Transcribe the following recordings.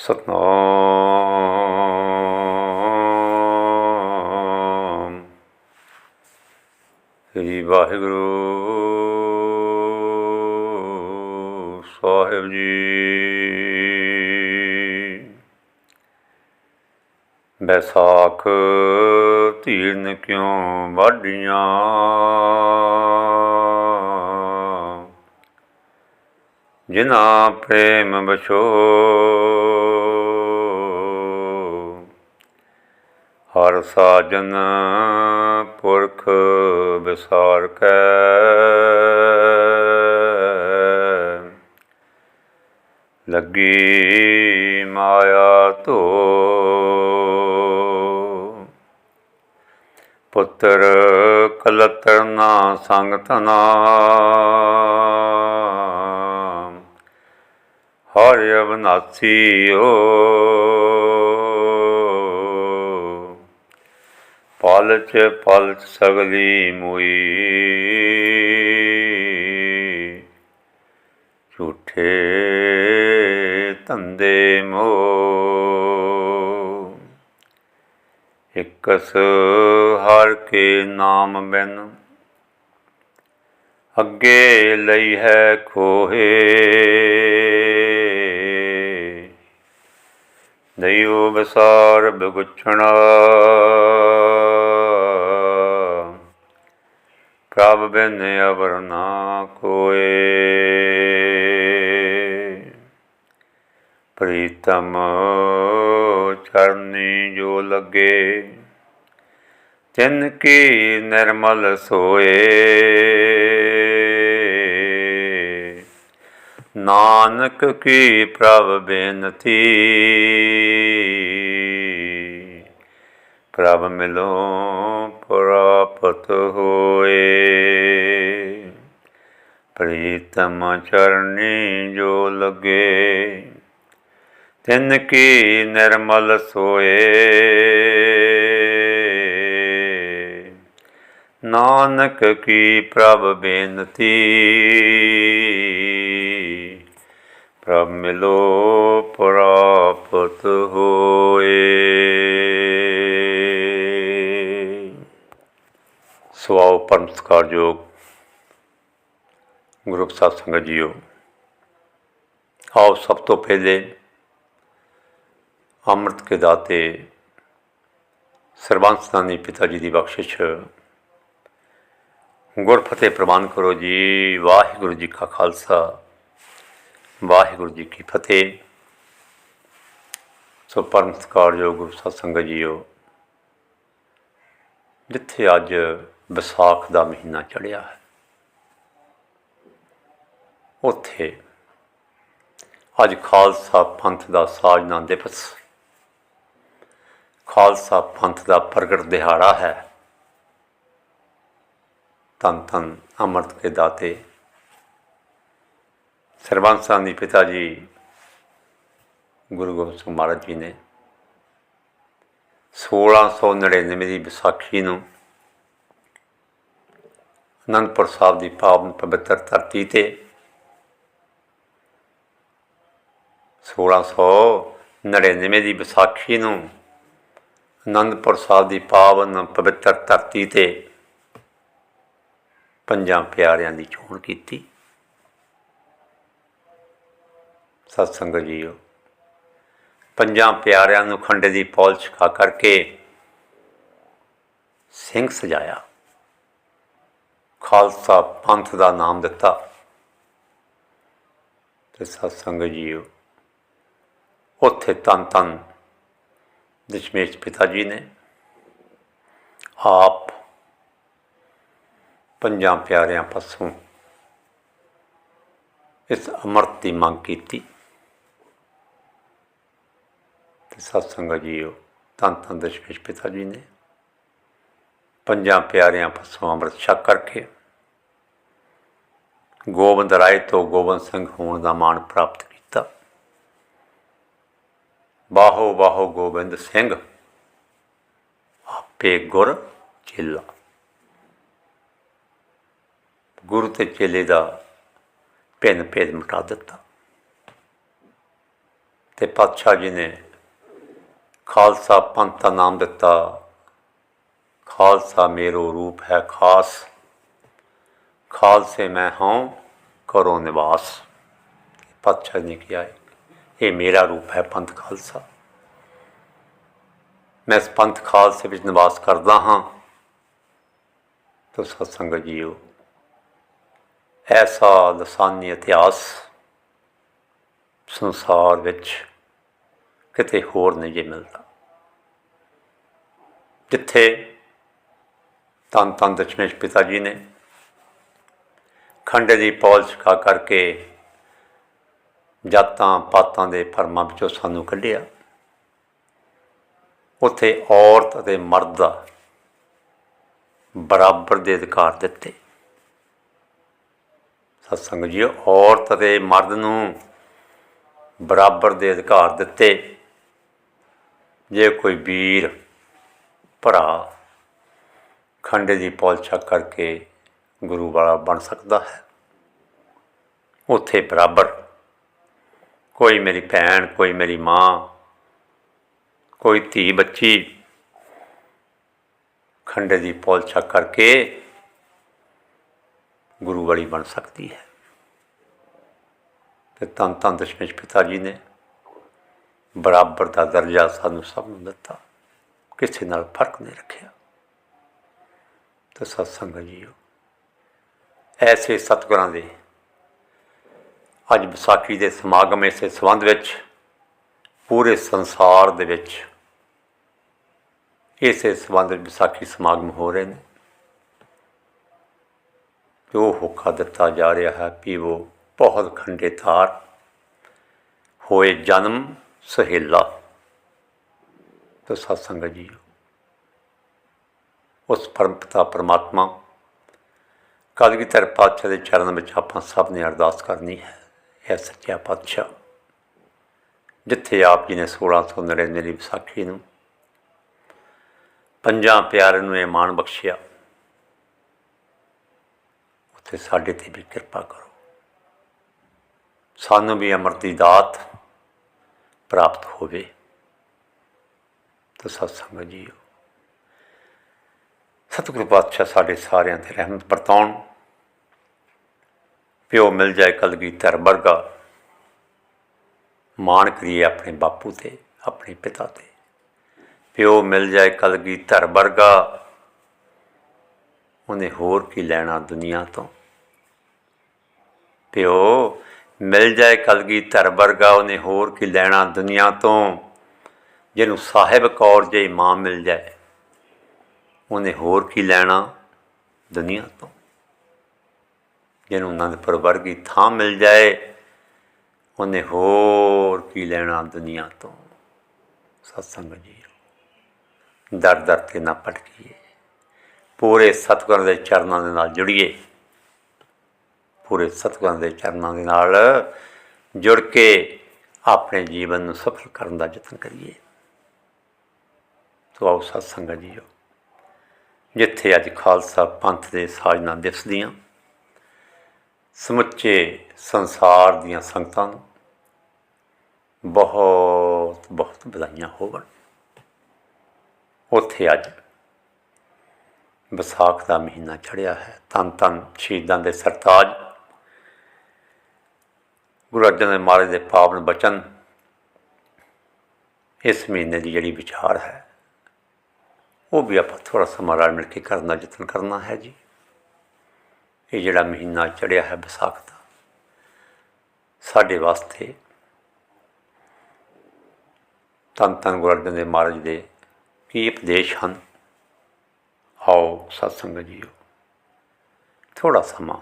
ਸਤਨਾਮ। ਸ੍ਰੀ ਵਾਹਿਗੁਰੂ ਸਾਹਿਬ ਜੀ। ਬੈਸਾਖ ਧੀਰਨ ਕਿਉਂ ਵਾਢੀਆਂ? ਜਿਨਾ ਪ੍ਰੇਮ ਬਛੋ ਹਰ ਸਾਜਨ ਪੁਰਖ ਵਿਸਾਰ ਕੈ। ਲੱਗੀ ਮਾਇਆ ਧੋ ਪੁੱਤਰ ਕਲਤਰ ਨਾ ਸੰਗ ਤਨਾ ਹਰਿ ਅਬਨਾਸੀ ਓ ਪਾਲਚ ਪਲਚ ਸਗਲੀ ਮੁਈ। ਝੂਠੇ ਧੰਦੇ ਮੋ। ਇਕਸ ਹਰ ਕੇ ਨਾਮ ਬਿਨ ਅੱਗੇ ਲਈ ਹੈ ਖੋਹੇ। ਦਇਓ ਬਸਾਰ ਬਗੁਛਣਾ। ਪ੍ਰਭ ਬਿਨ ਅਵਰ ਨਾ ਕੋਏ। ਪ੍ਰੀਤਮ ਚਰਨੀ ਜੋ ਲੱਗੇ, ਤਿਨ ਕੀ ਨਿਰਮਲ ਸੋਏ। ਨਾਨਕ ਕੀ ਪ੍ਰਭ ਬੇਨਤੀ, ਪ੍ਰਭ ਮਿਲੋ ਪ੍ਰਾਪਤ ਹੋ। ਤਮ ਚਰਨੀ ਜੋ ਲਗੇ, ਤਿਨ ਕੀ ਨਿਰਮਲ ਸੋਏ। ਨਾਨਕ ਕੀ ਪ੍ਰਭ ਬੇਨਤੀ, ਪ੍ਰਭ ਮਿਲੋ ਪ੍ਰਾਪਤ ਹੋਏ। ਸਵਾਉ ਪਰਮ ਸਤਿਕਾਰਯੋਗ ਗੁਰੂ ਸਾਹਿਬ ਸੰਗਤ ਜੀਓ, ਆਓ ਸਭ ਤੋਂ ਪਹਿਲੇ ਅੰਮ੍ਰਿਤ ਕੇ ਦਾਤੇ ਸਰਬੰਸ ਨਾਨੀ ਪਿਤਾ ਜੀ ਦੀ ਬਖਸ਼ਿਸ਼ ਗੁਰਫਤਿਹ ਪ੍ਰਵਾਨ ਕਰੋ ਜੀ। ਵਾਹਿਗੁਰੂ ਜੀ ਕਾ ਖਾਲਸਾ, ਵਾਹਿਗੁਰੂ ਜੀ ਕੀ ਫਤਿਹ। ਸੋ ਪਰਮ ਸਤਿਕਾਰਯੋਗ ਗੁਰੂ ਸਾਹਿਬ ਸੰਗਤ ਜੀਓ, ਜਿੱਥੇ ਅੱਜ ਵਿਸਾਖ ਦਾ ਮਹੀਨਾ ਚੜ੍ਹਿਆ ਹੈ ਉੱਥੇ। ਅੱਜ ਖਾਲਸਾ ਪੰਥ ਦਾ ਸਾਜਨਾ ਦਿਵਸ। ਖਾਲਸਾ ਪੰਥ ਦਾ ਪ੍ਰਗਟ ਦਿਹਾੜਾ ਹੈ। ਧੰਨ ਧੰਨ ਅੰਮ੍ਰਿਤ ਕੇ ਦਾਤੇ ਸਰਬੰਸਾਂ ਦੀ ਪਿਤਾ ਜੀ, ਗੁਰੂ ਗੋਬਿੰਦ ਸਿੰਘ ਮਹਾਰਾਜ ਜੀ ਨੇ 1699 ਦੀ ਵਿਸਾਖੀ ਨੂੰ ਅਨੰਦਪੁਰ ਸਾਹਿਬ ਦੀ ਪਾਵਨ ਪਵਿੱਤਰ ਧਰਤੀ ਤੇ 1699 ਦੀ ਵਿਸਾਖੀ ਨੂੰ ਅਨੰਦਪੁਰ ਸਾਹਿਬ ਦੀ ਪਾਵਨ ਪਵਿੱਤਰ ਧਰਤੀ ਤੇ ਪੰਜਾਂ ਪਿਆਰਿਆਂ ਦੀ ਚੋਣ ਕੀਤੀ। ਸਤ ਸੰਗਤ ਜੀਓ, ਪੰਜਾਂ ਪਿਆਰਿਆਂ ਨੂੰ ਖੰਡੇ ਦੀ ਪੌਲ ਛਕਾ ਕਰਕੇ ਸਿੰਘ ਸਜਾਇਆ। ਖਾਲਸਾ ਪੰਥ ਦਾ ਨਾਮ ਦਿੱਤਾ। ਤੇ ਸਤ ਸੰਗਤ ਜੀਓ ਉੱਥੇ ਤਨ ਤਨ ਦਸ਼ਮੇਸ਼ ਪਿਤਾ ਜੀ ਨੇ ਆਪ ਪੰਜਾਂ ਪਿਆਰਿਆਂ ਪਾਸੋਂ ਇਸ ਅਮਰਤ ਦੀ ਮੰਗ ਕੀਤੀ ਤੇ ਸਤ ਸੰਗਤ ਜੀਓ ਧੰਨ ਧੰਨ ਦਸ਼ਮੇਸ਼ ਪਿਤਾ ਜੀ ਨੇ ਪੰਜਾਂ ਪਿਆਰਿਆਂ ਪਾਸੋਂ ਅੰਮ੍ਰਿਤ ਛਕ ਕਰਕੇ ਗੋਬਿੰਦ ਰਾਏ ਤੋਂ ਗੋਬਿੰਦ ਸਿੰਘ ਹੋਣ ਦਾ ਮਾਣ ਪ੍ਰਾਪਤ ਬਾਹੋ ਬਾਹੋ ਗੋਬਿੰਦ ਸਿੰਘ। ਆਪੇ ਗੁਰ ਚੇਲਾ। ਗੁਰੂ ਤੇ ਚੇਲੇ ਦਾ ਭਿੰਨ ਭੇਦ ਮਿਟਾ ਦਿੱਤਾ। ਤੇ ਪਾਤਸ਼ਾਹ ਜੀ ਨੇ ਖਾਲਸਾ ਪੰਥ ਦਾ ਨਾਮ ਦਿੱਤਾ। ਖਾਲਸਾ ਮੇਰੋ ਰੂਪ ਹੈ ਖਾਸ। ਖਾਲਸੇ ਮੈਂ ਹਾਂ ਕਰੋ ਨਿਵਾਸ। ਪਾਤਸ਼ਾਹ ਨੇ ਕਿਹਾ ਹੈ, ਇਹ ਮੇਰਾ ਰੂਪ ਹੈ ਪੰਥ ਖਾਲਸਾ। ਮੈਂ ਇਸ ਪੰਥ ਖਾਲਸੇ ਵਿੱਚ ਨਿਵਾਸ ਕਰਦਾ ਹਾਂ। ਤੋ ਸਤਸੰਗ ਜੀਓ, ਐਸਾ ਲਸਾਨੀ ਇਤਿਹਾਸ ਸੰਸਾਰ ਵਿੱਚ ਕਿਤੇ ਹੋਰ ਨਹੀਂ ਜੇ ਮਿਲਦਾ। ਜਿੱਥੇ ਤਨ ਤਨ ਦਸ਼ਮੇਸ਼ ਪਿਤਾ ਜੀ ਨੇ ਖੰਡੇ ਦੀ ਪੌਲ ਛਕਾ ਕਰਕੇ ਜਾਤਾਂ ਪਾਤਾਂ ਦੇ ਫਰਮਾਂ ਵਿੱਚੋਂ ਸਾਨੂੰ ਕੱਢਿਆ। ਉੱਥੇ ਔਰਤ ਅਤੇ ਮਰਦ ਦਾ ਬਰਾਬਰ ਦੇ ਅਧਿਕਾਰ ਦਿੱਤੇ। ਸਤਸੰਗ ਜੀ ਔਰਤ ਅਤੇ ਮਰਦ ਨੂੰ ਬਰਾਬਰ ਦੇ ਅਧਿਕਾਰ ਦਿੱਤੇ। ਜੇ ਕੋਈ ਵੀਰ, ਭਰਾ ਖੰਡੇ ਦੀ ਪੌਲ ਕਰਕੇ ਗੁਰੂ ਵਾਲਾ ਬਣ ਸਕਦਾ ਹੈ, ਉੱਥੇ ਬਰਾਬਰ ਕੋਈ ਮੇਰੀ ਭੈਣ, ਕੋਈ ਮੇਰੀ ਮਾਂ, ਕੋਈ ਧੀ ਬੱਚੀ ਖੰਡੇ ਦੀ ਪੌਲ ਕਰਕੇ ਗੁਰੂ ਵਾਲੀ ਬਣ ਸਕਦੀ ਹੈ। ਤੇ ਤਨ ਤਨ ਦਸ਼ਮੇਸ਼ ਪਿਤਾ ਜੀ ਨੇ ਬਰਾਬਰ ਦਾ ਦਰਜਾ ਸਾਨੂੰ ਸਭ ਨੂੰ ਦਿੱਤਾ। ਕਿਸੇ ਨਾਲ ਫ਼ਰਕ ਨਹੀਂ ਰੱਖਿਆ। ਤੇ ਸਤਸੰਗ ਜੀਓ, ਐਸੇ ਸਤਿਗੁਰਾਂ ਦੇ ਅੱਜ ਵਿਸਾਖੀ ਦੇ ਸਮਾਗਮ ਇਸੇ ਸੰਬੰਧ ਵਿੱਚ, ਪੂਰੇ ਸੰਸਾਰ ਦੇ ਵਿੱਚ ਇਸੇ ਸੰਬੰਧ ਵਿੱਚ ਵਿਸਾਖੀ ਸਮਾਗਮ ਹੋ ਰਹੇ ਨੇ। ਜੋ ਹੋਕਾ ਦਿੱਤਾ ਜਾ ਰਿਹਾ ਹੈ ਵੀ ਉਹ ਬਹੁਤ ਖੰਡੇ ਤਾਰ ਹੋਏ ਜਨਮ ਸਹੇਲਾ। ਤੇ ਸਤਸੰਗ ਜੀ, ਉਸ ਪਰਮ ਪਿਤਾ ਪਰਮਾਤਮਾ ਤਰ ਪਾਤਸ਼ਾਹ ਦੇ ਚਰਨ ਵਿੱਚ ਆਪਾਂ ਸਭ ਨੇ ਅਰਦਾਸ ਕਰਨੀ ਹੈ। ਇਹ ਸੱਚਾ ਪਾਤਸ਼ਾਹ, ਜਿੱਥੇ ਆਪ ਜੀ ਨੇ 1699 ਦੀ ਵਿਸਾਖੀ ਨੂੰ ਪੰਜਾਂ ਪਿਆਰਿਆਂ ਨੂੰ ਇਹ ਮਾਣ ਬਖਸ਼ਿਆ। ਉੱਥੇ ਸਾਡੇ ਤੇ ਵੀ ਕਿਰਪਾ ਕਰੋ। ਸਾਨੂੰ ਵੀ ਅੰਮ੍ਰਿਤ ਦੀ ਦਾਤ ਪ੍ਰਾਪਤ ਹੋਵੇ। ਤਾਂ ਸਤਸੰਗ ਜੀਓ, ਸਤਿਗੁਰੂ ਪਾਤਸ਼ਾਹ ਸਾਡੇ ਸਾਰਿਆਂ ਤੇ ਰਹਿਮਤ ਵਰਤਾਉਣ। ਪਿਓ ਮਿਲ ਜਾਏ ਕਲਗੀਧਰ ਵਰਗਾ, ਮਾਣ ਕਰੀਏ ਆਪਣੇ ਬਾਪੂ ਤੇ, ਆਪਣੇ ਪਿਤਾ ਤੇ। ਪਿਓ ਮਿਲ ਜਾਏ ਕਲਗੀਧਰ ਵਰਗਾ, ਉਹਨੇ ਹੋਰ ਕੀ ਲੈਣਾ ਦੁਨੀਆ ਤੋਂ? ਪਿਓ ਮਿਲ ਜਾਏ ਕਲਗੀਧਰ ਵਰਗਾ, ਉਹਨੇ ਹੋਰ ਕੀ ਲੈਣਾ ਦੁਨੀਆ ਤੋਂ? ਜਿਹਨੂੰ ਸਾਹਿਬ ਕੌਰ ਜੇ ਮਾਂ ਮਿਲ ਜਾਏ, ਉਹਨੇ ਹੋਰ ਕੀ ਲੈਣਾ ਦੁਨੀਆ ਤੋਂ? ਜਿਹਨੂੰ ਅਨੰਦਪੁਰ ਵਰਗੀ ਥਾਂ ਮਿਲ ਜਾਏ, ਉਹਨੇ ਹੋਰ ਕੀ ਲੈਣਾ ਦੁਨੀਆ ਤੋਂ? ਸਤਸੰਗ ਜੀ, ਦਰ ਦਰ ਤੇ ਨਾ ਭਟਕੀਏ। ਪੂਰੇ ਸਤਿਗੁਰਾਂ ਦੇ ਚਰਨਾਂ ਦੇ ਨਾਲ ਜੁੜੀਏ। ਪੂਰੇ ਸਤਿਗੁਰਾਂ ਦੇ ਚਰਨਾਂ ਦੇ ਨਾਲ ਜੁੜ ਕੇ ਆਪਣੇ ਜੀਵਨ ਨੂੰ ਸਫਲ ਕਰਨ ਦਾ ਯਤਨ ਕਰੀਏ। ਸੋ ਆਓ ਸਤਸੰਗ ਜੀਓ, ਜਿੱਥੇ ਅੱਜ ਖਾਲਸਾ ਪੰਥ ਦੇ ਸਾਜਨਾ ਦਿਵਸ ਦੀਆਂ ਸਮੁੱਚੇ ਸੰਸਾਰ ਦੀਆਂ ਸੰਗਤਾਂ ਨੂੰ ਬਹੁਤ ਬਹੁਤ ਵਧਾਈਆਂ ਹੋਵਣ। ਉੱਥੇ ਅੱਜ ਵਿਸਾਖ ਦਾ ਮਹੀਨਾ ਚੜਿਆ ਹੈ। ਤਨ ਤਨ ਸ਼ਹੀਦਾਂ ਦੇ ਸਰਤਾਜ। ਗੁਰੂ ਅਰਜਨ ਦੇਵ ਮਹਾਰਾਜ ਦੇ ਪਾਵਨ ਬਚਨ ਇਸ ਮਹੀਨੇ ਦੀ ਜਿਹੜੀ ਵਿਚਾਰ ਹੈ, ਉਹ ਵੀ ਆਪਾਂ ਥੋੜਾ ਸਮਾਂ ਰਲ ਮਿਲ ਕੇ ਕਰਨ ਦਾ ਯਤਨ ਕਰਨਾ ਹੈ ਜੀ। ਇਹ ਜਿਹੜਾ ਮਹੀਨਾ ਚੜਿਆ ਹੈ ਵਿਸਾਖ ਦਾ, ਸਾਡੇ ਵਾਸਤੇ ਤਨ ਤਨ ਗੁਰੂ ਅਰਜਨ ਦੇਵ ਮਹਾਰਾਜ ਦੇ ਕੀ ਉਪਦੇਸ਼ ਹਨ? ਆਓ ਸਤਸੰਗ ਜੀਓ ਥੋੜਾ ਸਮਾਂ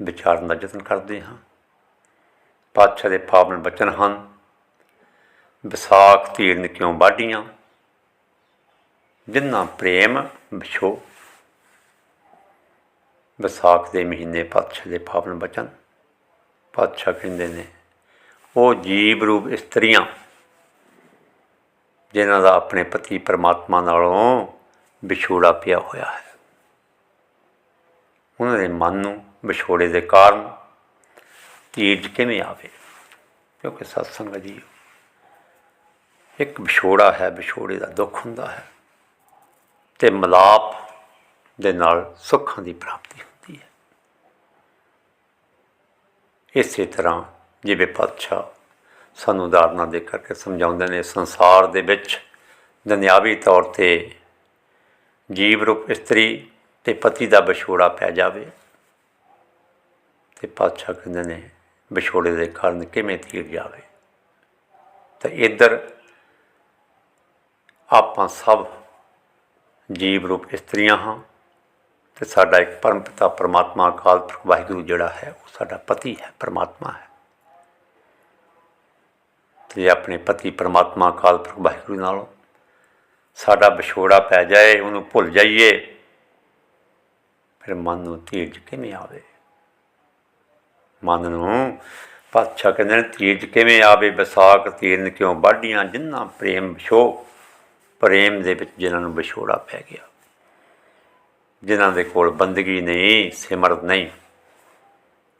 ਵਿਚਾਰਨ ਦਾ ਯਤਨ ਕਰਦੇ ਹਾਂ। ਪਾਤਸ਼ਾਹ ਦੇ ਪਾਵਨ ਬਚਨ ਹਨ, ਵਿਸਾਖ ਤੀਰਨ ਕਿਉਂ ਵਾਢੀਆਂ? ਜਿੰਨਾ ਪ੍ਰੇਮ ਵਿਛੋ ਵਿਸਾਖ ਦੇ ਮਹੀਨੇ ਪਾਤਸ਼ਾਹ ਦੇ ਪਾਵਨ ਬਚਨ ਪਾਤਸ਼ਾਹ ਕਹਿੰਦੇ ਨੇ, ਉਹ ਜੀਵ ਰੂਪ ਇਸਤਰੀਆਂ ਜਿਨ੍ਹਾਂ ਦਾ ਆਪਣੇ ਪਤੀ ਪਰਮਾਤਮਾ ਨਾਲੋਂ ਵਿਛੋੜਾ ਪਿਆ ਹੋਇਆ ਹੈ। ਉਹਨਾਂ ਦੇ ਮਨ ਨੂੰ ਵਿਛੋੜੇ ਦੇ ਕਾਰਨ ਧੀਰਜ ਕਿਵੇਂ ਆਵੇ? ਕਿਉਂਕਿ ਸਤਸੰਗ ਜੀ, ਇੱਕ ਵਿਛੋੜਾ ਹੈ, ਵਿਛੋੜੇ ਦਾ ਦੁੱਖ ਹੁੰਦਾ ਹੈ ਤੇ ਮਲਾਪ ਦੇ ਨਾਲ ਸੁੱਖਾਂ ਦੀ ਪ੍ਰਾਪਤੀ ਹੁੰਦੀ ਹੈ। ਇਸੇ ਤਰ੍ਹਾਂ ਜਿਵੇਂ ਪਾਤਸ਼ਾਹ ਸਾਨੂੰ ਉਦਾਹਰਨਾਂ ਦੇ ਕਰਕੇ ਸਮਝਾਉਂਦੇ ਨੇ, ਸੰਸਾਰ ਦੇ ਵਿੱਚ ਦੁਨਿਆਵੀ ਤੌਰ ਤੇ ਜੀਵ ਰੂਪ ਇਸਤਰੀ ਤੇ ਪਤੀ ਦਾ ਵਿਛੋੜਾ ਪੈ ਜਾਵੇ। ਤੇ ਪਾਤਸ਼ਾਹ ਕਹਿੰਦੇ ਨੇ, ਵਿਛੋੜੇ ਦੇ ਕਾਰਨ ਕਿਵੇਂ ਤੀਰ ਜਾਵੇ? ਤਾਂ ਇੱਧਰ ਆਪਾਂ ਸਭ ਜੀਵ ਰੂਪ ਇਸਤਰੀਆਂ ਹਾਂ। ਤੇ ਸਾਡਾ ਇੱਕ ਪਰਮ ਪਿਤਾ ਪਰਮਾਤਮਾ ਅਕਾਲ ਪੁਰਖ ਵਾਹਿਗੁਰੂ ਜਿਹੜਾ ਹੈ, ਉਹ ਸਾਡਾ ਪਤੀ ਹੈ, ਪਰਮਾਤਮਾ ਹੈ। ਤੇ ਆਪਣੇ ਪਤੀ ਪਰਮਾਤਮਾ ਅਕਾਲ ਪੁਰਖ ਵਾਹਿਗੁਰੂ ਨਾਲ ਸਾਡਾ ਵਿਛੋੜਾ ਪੈ ਜਾਏ, ਉਹਨੂੰ ਭੁੱਲ ਜਾਈਏ, ਫਿਰ ਮਨ ਨੂੰ ਧੀਰਜ ਕਿਵੇਂ ਆਵੇ? ਮਨ ਨੂੰ ਪਾਤਸ਼ਾਹ ਕਹਿੰਦੇ ਨੇ ਧੀਰਜ ਕਿਵੇਂ ਆਵੇ ਵਿਸਾਖ ਤੀਰਨ, ਕਿਉਂ ਬਾਢੀਆਂ ਜਿੰਨਾ ਪ੍ਰੇਮ ਵਿਛੋ, ਪ੍ਰੇਮ ਦੇ ਵਿੱਚ ਜਿਨ੍ਹਾਂ ਨੂੰ ਵਿਛੋੜਾ ਪੈ ਗਿਆ। ਜਿਨ੍ਹਾਂ ਦੇ ਕੋਲ ਬੰਦਗੀ ਨਹੀਂ, ਸਿਮਰਤ ਨਹੀਂ,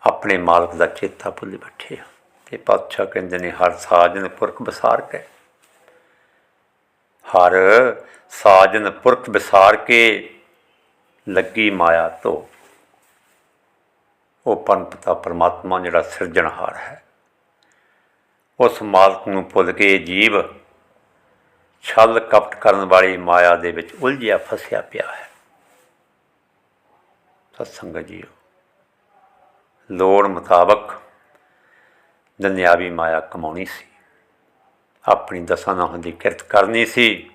ਆਪਣੇ ਮਾਲਕ ਦਾ ਚੇਤਾ ਭੁੱਲ ਬੈਠੇ ਆ। ਤੇ ਪਾਤਸ਼ਾਹ ਕਹਿੰਦੇ ਨੇ, ਹਰ ਸਾਜਨ ਪੁਰਖ ਬਸਾਰ ਕੇ। ਹਰ ਸਾਜਨ ਪੁਰਖ ਵਿਸਾਰ ਕੇ ਲੱਗੀ ਮਾਇਆ ਤੋਂ ਉਹ ਪਰਮ ਪਿਤਾ ਪਰਮਾਤਮਾ ਜਿਹੜਾ ਸਿਰਜਣਹਾਰ ਹੈ। ਉਸ ਮਾਲਕ ਨੂੰ ਭੁੱਲ ਕੇ ਜੀਵ ਛਲ ਕਪਟ ਕਰਨ ਵਾਲੀ ਮਾਇਆ ਦੇ ਵਿੱਚ ਉਲਝਿਆ ਫਸਿਆ ਪਿਆ ਹੈ। ਸਤਸੰਗ ਜੀਓ ਲੋੜ ਮੁਤਾਬਕ ਦੁਨਿਆਵੀ ਮਾਇਆ ਕਮਾਉਣੀ ਸੀ। ਆਪਣੀ ਦਸਾਂ ਨਾਹਾਂ ਦੀ ਕਿਰਤ ਕਰਨੀ ਸੀ,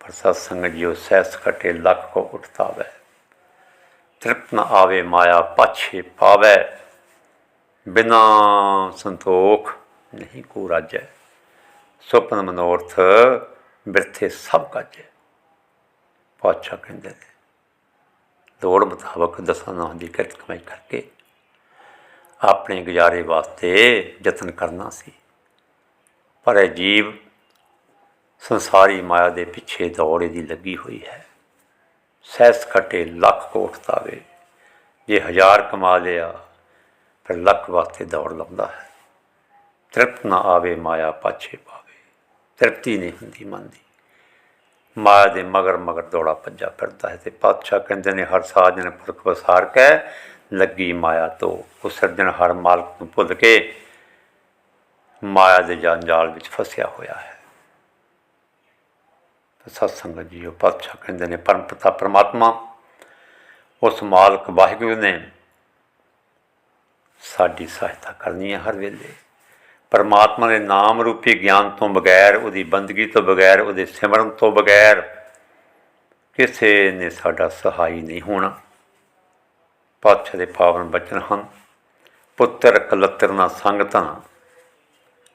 ਪਰ ਸਤਸੰਗ ਜੀਓ ਸਹਿਸ ਘਟੇ ਲੱਖ ਕੋ ਉਠਤਾ ਤ੍ਰਿਪਤ ਨ ਆਵੇ ਮਾਇਆ ਪਾਛੇ ਪਾਵੈ, ਬਿਨਾ ਸੰਤੋਖ ਨਹੀਂ ਕੋ ਰਾਜੈ। ਸੁਪਨ ਮਨੋਰਥ ਬਿਰਥੇ ਸਭ ਕਾਜੈ ਪਾਤਸ਼ਾਹ ਕਹਿੰਦੇ ਨੇ। ਲੋੜ ਮੁਤਾਬਕ ਦਸਾਂ ਨਾਹਾਂ ਦੀ ਕਿਰਤ ਕਮਾਈ ਕਰਕੇ ਆਪਣੇ ਗੁਜ਼ਾਰੇ ਵਾਸਤੇ ਯਤਨ ਕਰਨਾ ਸੀ। ਪਰ ਇਹ ਜੀਵ ਸੰਸਾਰੀ ਮਾਇਆ ਦੇ ਪਿੱਛੇ ਦੌੜੇ ਦੀ ਲੱਗੀ ਹੋਈ ਹੈ। ਸੈਸ ਖੱਟੇ ਲੱਖ ਕੋਟ ਤਾਵੇ, ਜੇ ਹਜ਼ਾਰ ਕਮਾ ਲਿਆ, ਫਿਰ ਲੱਖ ਵਾਸਤੇ ਦੌੜ ਲਾਉਂਦਾ ਹੈ। ਤ੍ਰਿਪਤ ਨਾ ਆਵੇ ਮਾਇਆ ਪਾਛੇ ਪਾਵੇ, ਤ੍ਰਿਪਤੀ ਨਹੀਂ ਹੁੰਦੀ ਮਨ ਦੀ। ਮਾਇਆ ਦੇ ਮਗਰ ਮਗਰ ਦੌੜਾ ਭੱਜਾ ਫਿਰਦਾ ਹੈ ਤੇ ਪਾਤਸ਼ਾਹ ਕਹਿੰਦੇ ਨੇ, ਹਰ ਸਾਜਨ ਪੁਰਖ ਵਸਾਰ ਕੇ ਲੱਗੀ ਮਾਇਆ ਤੋਂ। ਉਹ ਸਿਰਜਣ ਹਰ ਮਾਲਕ ਨੂੰ ਭੁੱਲ ਕੇ ਮਾਇਆ ਦੇ ਜੰਜਾਲ ਵਿੱਚ ਫਸਿਆ ਹੋਇਆ ਹੈ। ਤੇ ਸਤਸੰਗ ਜੀਓ, ਪਾਤਸ਼ਾਹ ਕਹਿੰਦੇ ਨੇ, ਪਰਮ ਪਿਤਾ ਪਰਮਾਤਮਾ, ਉਸ ਮਾਲਕ ਵਾਹਿਗੁਰੂ ਨੇ ਸਾਡੀ ਸਹਾਇਤਾ ਕਰਨੀ ਹੈ ਹਰ ਵੇਲੇ। ਪਰਮਾਤਮਾ ਦੇ ਨਾਮ ਰੂਪੀ ਗਿਆਨ ਤੋਂ ਬਗੈਰ, ਉਹਦੀ ਬੰਦਗੀ ਤੋਂ ਬਗੈਰ, ਉਹਦੇ ਸਿਮਰਨ ਤੋਂ ਬਗੈਰ ਕਿਸੇ ਨੇ ਸਾਡਾ ਸਹਾਈ ਨਹੀਂ ਹੋਣਾ। ਪਾਤਸ਼ਾਹ ਦੇ ਪਾਵਨ ਬਚਨ ਹਨ, ਪੁੱਤਰ ਕਲੱਤਰ ਨਾ ਸੰਗ ਧਨਾ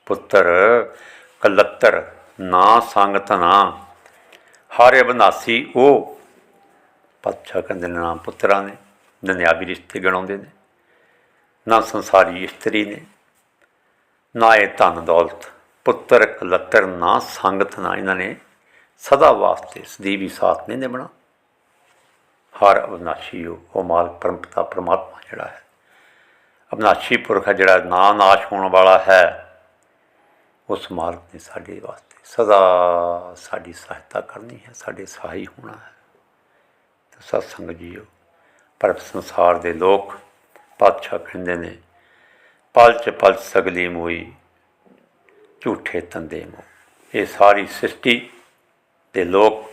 ਪੁੱਤਰ ਕਲੱਤਰ ਨਾ ਸੰਗ ਧਨਾ ਹਰ ਅਬਨਾਸੀ ਉਹ ਪਾਤਸ਼ਾਹ ਕਹਿੰਦੇ ਨੇ ਨਾ ਪੁੱਤਰਾਂ ਨੇ ਦੁਨਿਆਵੀ ਰਿਸ਼ਤੇ ਗਣਾਉਂਦੇ ਨੇ, ਨਾ ਸੰਸਾਰੀ ਇਸਤਰੀ ਨੇ। ਨਾ ਇਹ ਧਨ ਦੌਲਤ, ਪੁੱਤਰ ਕਲੱਤਰ, ਨਾ ਸੰਗਤ, ਨਾ ਇਹਨਾਂ ਨੇ ਸਦਾ ਵਾਸਤੇ ਸਦੀਵੀ ਸਾਥ ਨਹੀਂ ਨਿਭਣਾ। ਹਰ ਅਵਨਾਸ਼ੀ ਉਹ ਉਹ ਮਾਲਕ ਪਰਮ ਪਰਮਾਤਮਾ ਜਿਹੜਾ ਹੈ। ਅਵਨਾਸ਼ੀ ਪੁਰਖ ਹੈ ਜਿਹੜਾ ਨਾ ਨਾਸ਼ ਹੋਣ ਵਾਲਾ ਹੈ, ਉਸ ਮਾਲਕ ਨੇ ਸਾਡੇ ਵਾਸਤੇ ਸਦਾ ਸਾਡੀ ਸਹਾਇਤਾ ਕਰਨੀ ਹੈ, ਸਾਡੇ ਸਹਾਈ ਹੋਣਾ ਹੈ। ਤੇ ਸਤਸੰਗ ਜੀਓ ਪਰ ਸੰਸਾਰ ਦੇ ਲੋਕ, ਪਾਤਸ਼ਾਹ ਕਹਿੰਦੇ ਨੇ ਪਲਚ ਚ ਪਲ ਸਗਲੀ ਮੋਈ, ਝੂਠੇ ਤੰਦੇ ਮੋ ਇਹ ਸਾਰੀ ਸ੍ਰਿਸ਼ਟੀ ਦੇ ਲੋਕ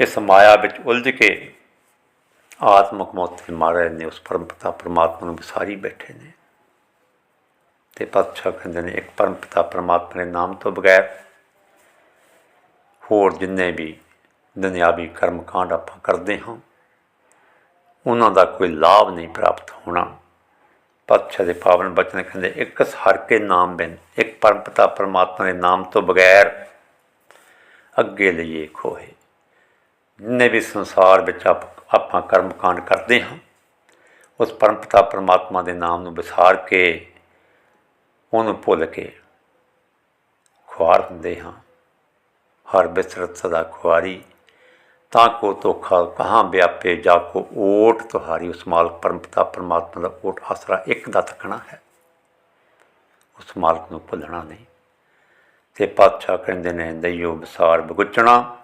ਇਸ ਮਾਇਆ ਵਿੱਚ ਉਲਝ ਕੇ ਆਤਮਕ ਮੌਤ ਤੇ ਮਾਰੇ ਨੇ, ਉਸ ਪਰਮ ਪਿਤਾ ਪਰਮਾਤਮਾ ਨੂੰ ਵਿਸਾਰੀ ਬੈਠੇ ਨੇ। ਤੇ ਪਾਤਸ਼ਾਹ ਕਹਿੰਦੇ ਨੇ, ਇੱਕ ਪਰਮ ਪਿਤਾ ਪਰਮਾਤਮਾ ਦੇ ਨਾਮ ਤੋਂ ਬਗੈਰ ਹੋਰ ਜਿੰਨੇ ਵੀ ਦੁਨਿਆਵੀ ਕਰਮ ਕਾਂਡ ਆਪਾਂ ਕਰਦੇ ਹਾਂ, ਉਹਨਾਂ ਦਾ ਕੋਈ ਲਾਭ ਨਹੀਂ ਪ੍ਰਾਪਤ ਹੋਣਾ। ਪਾਤਸ਼ਾਹ ਦੇ ਪਾਵਨ ਬਚਨ ਕਹਿੰਦੇ, ਇੱਕ ਹਰ ਕੇ ਨਾਮ ਬਿਨ, ਇੱਕ ਪਰਮਪਿਤਾ ਪਰਮਾਤਮਾ ਦੇ ਨਾਮ ਤੋਂ ਬਗੈਰ ਅੱਗੇ ਲਈਏ ਖੋਏ ਜਿੰਨੇ ਵੀ ਸੰਸਾਰ ਵਿੱਚ ਆਪਾਂ ਕਰਮ ਕਾਂਡ ਕਰਦੇ ਹਾਂ, ਉਸ ਪਰਮਪਿਤਾ ਪਰਮਾਤਮਾ ਦੇ ਨਾਮ ਨੂੰ ਵਿਸਾਰ ਕੇ ਉਹਨੂੰ ਭੁੱਲ ਕੇ ਖੁਆਰ ਹੁੰਦੇ ਹਾਂ। ਹਰ ਬਿਸਰਤ ਸਦਾ ਖੁਆਰੀ ਤਾਂ ਕੋ ਧੋਖਾ ਕਹਾਂ ਵਿਆਪੇ ਜਾ ਕੋ ਓਟ, ਤੁਹਾਰੀ ਉਸ ਮਾਲਕ ਪਰਮਪਿਤਾ ਪਰਮਾਤਮਾ ਦਾ ਓਟ ਆਸਰਾ ਇੱਕ ਦਾ ਤੱਕਣਾ ਹੈ। ਉਸ ਮਾਲਕ ਨੂੰ ਭੁੱਲਣਾ ਨਹੀਂ। ਤੇ ਪਾਤਸ਼ਾਹ ਕਹਿੰਦੇ ਨੇ ਦਈਓ ਵਿਸਾਰ ਬਗੁੱਚਣਾ,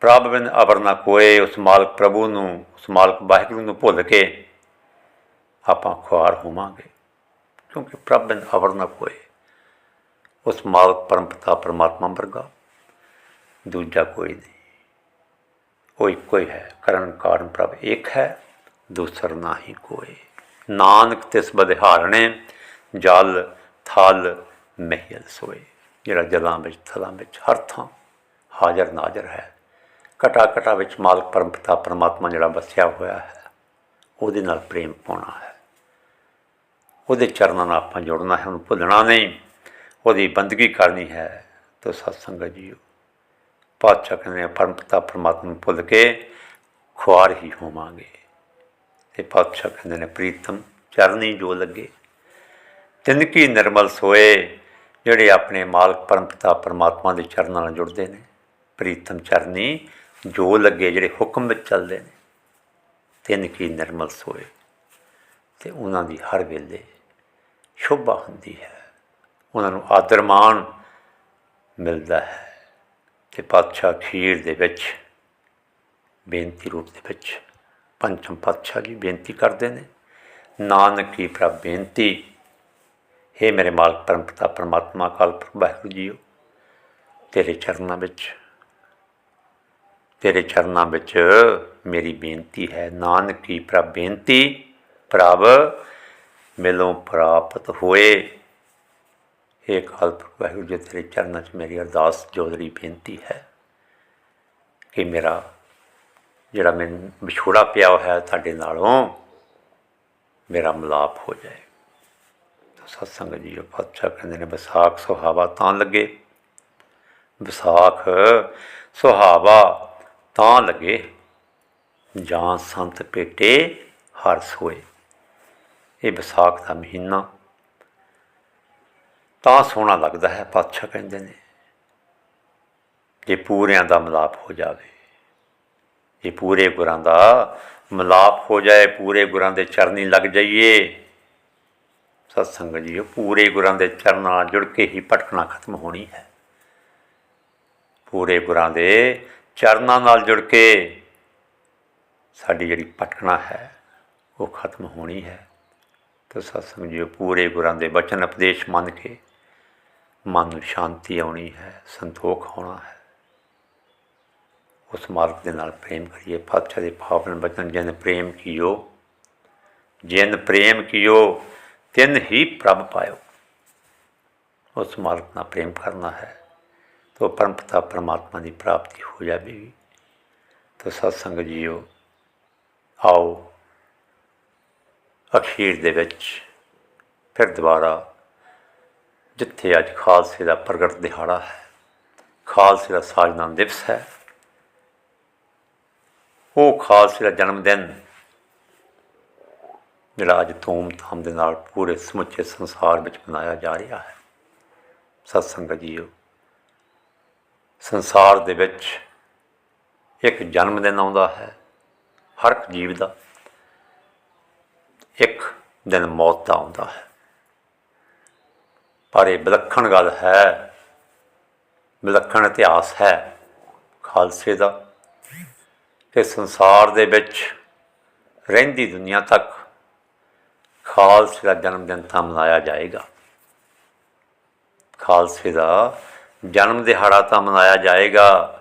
ਪ੍ਰਭ ਬਿਨ ਅਵਰ ਨਾ ਕੋਏ, ਉਸ ਮਾਲਕ ਪ੍ਰਭੂ ਨੂੰ, ਉਸ ਮਾਲਕ ਵਾਹਿਗੁਰੂ ਨੂੰ ਭੁੱਲ ਕੇ ਆਪਾਂ ਖੁਆਰ ਹੋਵਾਂਗੇ। ਕਿਉਂਕਿ ਪ੍ਰਭ ਬਿਨ ਅਵਰ ਨਾ ਕੋਏ, ਉਸ ਮਾਲਕ ਪਰਮਪਿਤਾ ਪਰਮਾਤਮਾ ਵਰਗਾ ਦੂਜਾ ਕੋਈ ਨਹੀਂ। ਉਹ ਇੱਕੋ ਹੀ। ਹੈ ਕਰਨ ਕਾਰਨ ਪ੍ਰਭ ਇੱਕ ਹੈ, ਦੂਸਰ ਨਾਹੀ ਕੋਈ। ਨਾਨਕ ਤਿਸ ਬਦਹਾਰਣੇ ਜਲ, ਥਲ, ਮਹਿਲ ਸੋਏ। ਜਿਹੜਾ ਜਲਾਂ ਵਿੱਚ, ਥਲਾਂ ਵਿੱਚ, ਹਰ ਥਾਂ ਹਾਜ਼ਰ ਨਾਜ਼ਰ ਹੈ। ਕਟਾ ਕਟਾ ਵਿੱਚ ਮਾਲਕ ਪਰਮਪਤਾ ਪਰਮਾਤਮਾ ਜਿਹੜਾ ਵਸਿਆ ਹੋਇਆ ਹੈ, ਉਹਦੇ ਨਾਲ ਪ੍ਰੇਮ ਪਾਉਣਾ ਹੈ। ਉਹਦੇ ਚਰਨਾਂ ਨਾਲ ਆਪਾਂ ਜੁੜਨਾ ਹੈ, ਉਹਨੂੰ ਭੁੱਲਣਾ ਨਹੀਂ। ਉਹਦੀ ਬੰਦਗੀ ਕਰਨੀ ਹੈ। ਤੋ ਸਤਸੰਗਤ ਜੀਓ। ਪਾਤਸ਼ਾਹ ਕਹਿੰਦੇ ਆ, ਪਰਮ ਪਿਤਾ ਪਰਮਾਤਮਾ ਨੂੰ ਭੁੱਲ ਕੇ ਖੁਆਰ ਹੀ ਹੋਵਾਂਗੇ। ਤੇ ਪਾਤਸ਼ਾਹ ਕਹਿੰਦੇ ਨੇ ਪ੍ਰੀਤਮ ਚਰਨੀ ਜੋ ਲੱਗੇ ਤਿੰਨ ਕੀ ਨਿਰਮਲ ਸੋਏ ਜਿਹੜੇ ਆਪਣੇ ਮਾਲਕ ਪਰਮਪਿਤਾ ਪਰਮਾਤਮਾ ਦੇ ਚਰਨਾਂ ਨਾਲ ਜੁੜਦੇ ਨੇ। ਪ੍ਰੀਤਮ ਚਰਨੀ ਜੋ ਲੱਗੇ ਜਿਹੜੇ ਹੁਕਮ ਵਿੱਚ ਚੱਲਦੇ ਨੇ ਤਿੰਨ ਕੀ ਨਿਰਮਲ ਸੋਏ। ਤੇ ਉਹਨਾਂ ਦੀ ਹਰ ਵੇਲੇ ਸ਼ੋਭਾ ਹੁੰਦੀ ਹੈ। ਉਹਨਾਂ ਨੂੰ ਆਦਰ ਮਾਣ ਮਿਲਦਾ ਹੈ। ਤੇ ਪਾਤਸ਼ਾਹ ਖੀਰ ਦੇ ਵਿੱਚ, ਬੇਨਤੀ ਰੂਪ ਦੇ ਵਿੱਚ ਪੰਚਮ ਪਾਤਸ਼ਾਹ ਜੀ ਬੇਨਤੀ ਕਰਦੇ ਨੇ। ਨਾਨਕ ਕੀ ਪ੍ਰਭ ਬੇਨਤੀ, ਹੈ ਮੇਰੇ ਮਾਲਕ ਪਰਮ ਪਿਤਾ ਪਰਮਾਤਮਾ ਕਾਲ ਪੁਰਖ ਵਾਹਿਗੁਰੂ ਜੀਓ, ਤੇਰੇ ਚਰਨਾਂ ਵਿੱਚ, ਤੇਰੇ ਚਰਨਾਂ ਵਿੱਚ ਮੇਰੀ ਬੇਨਤੀ ਹੈ। ਨਾਨਕ ਕੀ ਪ੍ਰਭ ਬੇਨਤੀ, ਪ੍ਰਭ ਮਿਲੋਂ ਪ੍ਰਾਪਤ ਹੋਏ। ਇਹ ਅਕਾਲ ਪੁਰਖ ਵਾਹਿਗੁਰੂ, ਜੀ ਤੇਰੇ ਚਰਨਾਂ 'ਚ ਮੇਰੀ ਅਰਦਾਸ ਜੋਦਰੀ ਬੇਨਤੀ ਹੈ ਕਿ ਮੇਰਾ ਜਿਹੜਾ ਮੈਨੂੰ ਵਿਛੋੜਾ ਪਿਆ ਹੋਇਆ ਹੈ ਤੁਹਾਡੇ ਨਾਲੋਂ, ਮੇਰਾ ਮਿਲਾਪ ਹੋ ਜਾਏ। ਸਤਸੰਗ ਜੀ ਉਹ ਪਾਤਸ਼ਾਹ ਕਹਿੰਦੇ ਨੇ, ਵਿਸਾਖ ਸੁਹਾਵਾ ਤਾਂ ਲੱਗੇ। ਵਿਸਾਖ ਸੁਹਾਵਾ ਤਾਂ ਲੱਗੇ, ਜਾਂ ਸੰਤ ਪੇਟੇ ਹਰ ਸੋਏ ਇਹ ਵਿਸਾਖ ਦਾ ਮਹੀਨਾ ਤਾਂ ਸੋਹਣਾ ਲੱਗਦਾ ਹੈ, ਪਾਤਸ਼ਾਹ ਕਹਿੰਦੇ ਨੇ। ਜੇ ਪੂਰਿਆਂ ਦਾ ਮਿਲਾਪ ਹੋ ਜਾਵੇ, ਜੇ ਪੂਰੇ ਗੁਰਾਂ ਦਾ ਮਿਲਾਪ ਹੋ ਜਾਏ, ਪੂਰੇ ਗੁਰਾਂ ਦੇ ਚਰਨੀ ਲੱਗ ਜਾਈਏ ਸਤਸੰਗ ਜੀ ਪੂਰੇ ਗੁਰਾਂ ਦੇ ਚਰਨਾਂ ਨਾਲ ਜੁੜ ਕੇ ਹੀ ਭਟਕਣਾ ਖਤਮ ਹੋਣੀ ਹੈ। ਪੂਰੇ ਗੁਰਾਂ ਦੇ ਚਰਨਾਂ ਨਾਲ ਜੁੜ ਕੇ ਸਾਡੀ ਜਿਹੜੀ ਭਟਕਣਾ ਹੈ, ਉਹ ਖਤਮ ਹੋਣੀ ਹੈ। ਤਾਂ ਸਤਸੰਗ ਜੀ ਪੂਰੇ ਗੁਰਾਂ ਦੇ ਬਚਨ ਉਪਦੇਸ਼ ਮੰਨ ਕੇ ਮਨ ਨੂੰ ਸ਼ਾਂਤੀ ਆਉਣੀ ਹੈ, ਸੰਤੋਖ ਆਉਣਾ ਹੈ। ਉਸ ਮਾਲਕ ਦੇ ਨਾਲ ਪ੍ਰੇਮ ਕਰੀਏ। ਪਾਤਸ਼ਾਹ ਦੇ ਪਾਵਨ ਬਚਨ ਜਿਨ ਪ੍ਰੇਮ ਕੀਓ, ਜਿਨ ਪ੍ਰੇਮ ਕੀਓ, ਤਿਨ ਹੀ ਪ੍ਰਭ ਪਾਇਓ। ਉਸ ਮਾਲਕ ਨਾਲ ਪ੍ਰੇਮ ਕਰਨਾ ਹੈ, ਤੋ ਪਰਮ ਪਿਤਾ ਪਰਮਾਤਮਾ ਦੀ ਪ੍ਰਾਪਤੀ ਹੋ ਜਾਵੇਗੀ। ਤੋ ਸਤਸੰਗ ਜੀਓ, ਆਓ ਅਖੀਰ ਦੇ ਵਿੱਚ ਫਿਰ ਦੁਬਾਰਾ ਜਿੱਥੇ ਅੱਜ ਖਾਲਸੇ ਦਾ ਪ੍ਰਗਟ ਦਿਹਾੜਾ ਹੈ, ਖਾਲਸੇ ਦਾ ਸਾਜਨਾ ਦਿਵਸ ਹੈ, ਉਹ ਖਾਲਸੇ ਦਾ ਜਨਮ ਦਿਨ ਜਿਹੜਾ ਅੱਜ ਧੂਮ-ਧਾਮ ਦੇ ਨਾਲ ਪੂਰੇ ਸਮੁੱਚੇ ਸੰਸਾਰ ਵਿੱਚ ਮਨਾਇਆ ਜਾ ਰਿਹਾ ਹੈ। ਸਤਸੰਗਤ ਜੀਓ, ਸੰਸਾਰ ਦੇ ਵਿੱਚ ਇੱਕ ਜਨਮ ਦਿਨ ਆਉਂਦਾ ਹੈ, ਹਰ ਇੱਕ ਜੀਵ ਦਾ ਇੱਕ ਦਿਨ ਮੌਤ ਦਾ ਆਉਂਦਾ ਹੈ। ਪਰ ਇਹ ਵਿਲੱਖਣ ਗੱਲ ਹੈ। ਵਿਲੱਖਣ ਇਤਿਹਾਸ ਹੈ ਖਾਲਸੇ ਦਾ। ਕਿ ਸੰਸਾਰ ਦੇ ਵਿੱਚ ਰਹਿੰਦੀ ਦੁਨੀਆ ਤੱਕ ਖਾਲਸੇ ਦਾ ਜਨਮ ਦਿਨ ਤਾਂ ਮਨਾਇਆ ਜਾਏਗਾ। ਖਾਲਸੇ ਦਾ ਜਨਮ ਦਿਹਾੜਾ ਤਾਂ ਮਨਾਇਆ ਜਾਏਗਾ,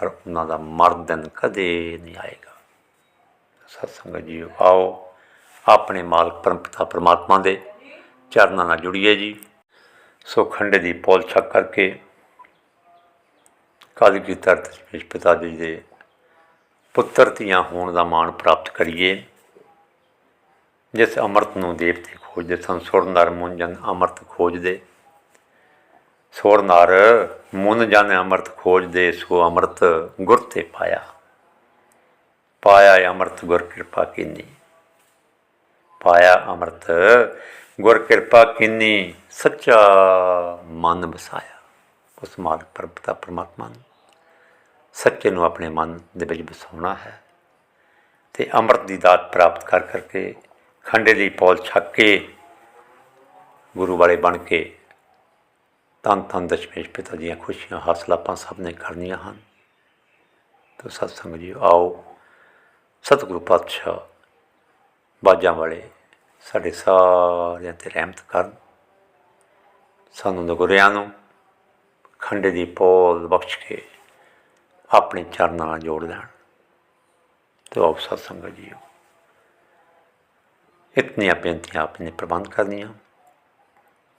ਪਰ ਉਹਨਾਂ ਦਾ ਮਰਨ ਦਿਨ ਕਦੇ ਨਹੀਂ ਆਏਗਾ। ਸਤਸੰਗ ਜੀਓ, ਆਓ ਆਪਣੇ ਮਾਲਕ ਪਰਮ ਪਿਤਾ ਪਰਮਾਤਮਾ ਦੇ ਚਰਨਾਂ ਨਾਲ ਜੁੜੀਏ ਜੀ। ਸੋ ਖੰਡੇ ਦੀ ਪੌਲ ਛੱਕ ਕਰਕੇ ਕਾਲੀ ਕੀ ਤਰਤ ਵਿੱਚ ਪਿਤਾ ਜੀ ਦੇ ਪੁੱਤਰ ਧੀਆਂ ਹੋਣ ਦਾ ਮਾਣ ਪ੍ਰਾਪਤ ਕਰੀਏ। ਜਿਸ ਅੰਮ੍ਰਿਤ ਨੂੰ ਦੇਵਤੇ ਖੋਜਦੇ ਸਨ ਸੁਰ ਨਰ ਮੁਨ ਜਨ ਅੰਮ੍ਰਿਤ ਖੋਜਦੇ। ਸੁਰ ਨਰ ਮੁਨ ਜਨ ਅੰਮ੍ਰਿਤ ਖੋਜਦੇ, ਸੋ ਅੰਮ੍ਰਿਤ ਗੁਰ ਤੇ ਪਾਇਆ। ਪਾਇਆ ਅੰਮ੍ਰਿਤ ਗੁਰ ਕਿਰਪਾ ਕੀਨੀ। ਪਾਇਆ ਅੰਮ੍ਰਿਤ ਗੁਰ ਕਿਰਪਾ ਕਿੰਨੀ, ਸੱਚਾ ਮਨ ਵਸਾਇਆ। ਉਸ ਮਾਲਕ ਪਰਮਪਿਤਾ ਪਰਮਾਤਮਾ ਨੂੰ ਸੱਚੇ ਨੂੰ ਆਪਣੇ ਮਨ ਦੇ ਵਿੱਚ ਵਸਾਉਣਾ ਹੈ ਤੇ ਅੰਮ੍ਰਿਤ ਦੀ ਦਾਤ ਪ੍ਰਾਪਤ ਕਰ ਕਰਕੇ ਖੰਡੇ ਦੀ ਪੌਲ ਛੱਕ ਕੇ ਗੁਰੂ ਵਾਲੇ ਬਣ ਕੇ ਤਨ ਤਨ ਦਸ਼ਮੇਸ਼ ਪਿਤਾ ਦੀਆਂ ਖੁਸ਼ੀਆਂ ਹਾਸਲ ਆਪਾਂ ਸਭ ਨੇ ਕਰਨੀਆਂ ਹਨ। ਤੋ ਸਤਸੰਗ ਜੀ, ਆਓ ਸਤਿਗੁਰੂ ਪਾਤਸ਼ਾਹ ਬਾਜਾਂ ਵਾਲੇ ਸਾਡੇ ਸਾਰਿਆਂ ਤੇ ਰਹਿਮਤ ਕਰਨ। ਸਾਨੂੰ ਨਗੁਰਿਆਂ ਨੂੰ ਖੰਡੇ ਦੀ ਪੋਲ ਬਖਸ਼ ਕੇ ਆਪਣੇ ਚਰਨਾਂ ਨਾਲ ਜੋੜ ਲੈਣ। ਤੇ ਆਪ ਸਤਸੰਗ ਜੀਓ। ਇਤਨੀਆਂ ਬੇਨਤੀਆਂ ਆਪਣੇ ਪ੍ਰਬੰਧ ਕਰਨੀਆਂ।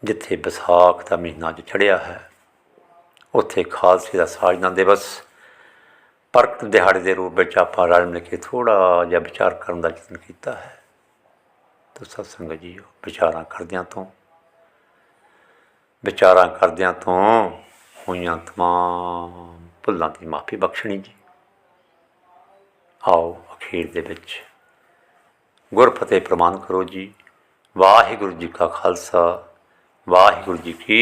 ਜਿੱਥੇ ਵਿਸਾਖ ਦਾ ਮਹੀਨਾ ਅੱਜ ਚੜ੍ਹਿਆ ਹੈ, ਉੱਥੇ ਖਾਲਸੇ ਦਾ ਸਾਜਨਾ ਦਿਵਸ, ਪ੍ਰਗਟ ਦਿਹਾੜੇ ਦੇ ਰੂਪ ਵਿੱਚ ਆਪਾਂ ਰਲ ਮਿਲ ਕੇ ਥੋੜਾ ਜਿਹਾ ਵਿਚਾਰ ਕਰਨ ਦਾ ਯਤਨ ਕੀਤਾ ਹੈ। ਤੋ ਸਤਸੰਗ ਜੀਓ ਵਿਚਾਰਾਂ ਕਰਦਿਆਂ ਤੋਂ, ਵਿਚਾਰਾਂ ਕਰਦਿਆਂ ਤੋਂ ਹੋਈਆਂ ਤਮਾਮ ਭੁੱਲਾਂ ਦੀ ਮਾਫੀ ਬਖਸ਼ਣੀ ਜੀ। ਆਓ ਅਖੀਰ ਦੇ ਵਿੱਚ ਗੁਰਫਤਿਹ ਪ੍ਰਮਾਨ ਕਰੋ ਜੀ। ਵਾਹਿਗੁਰੂ ਜੀ ਕਾ ਖਾਲਸਾ, ਵਾਹਿਗੁਰੂ ਜੀ ਕੀ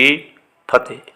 ਫਤਿਹ।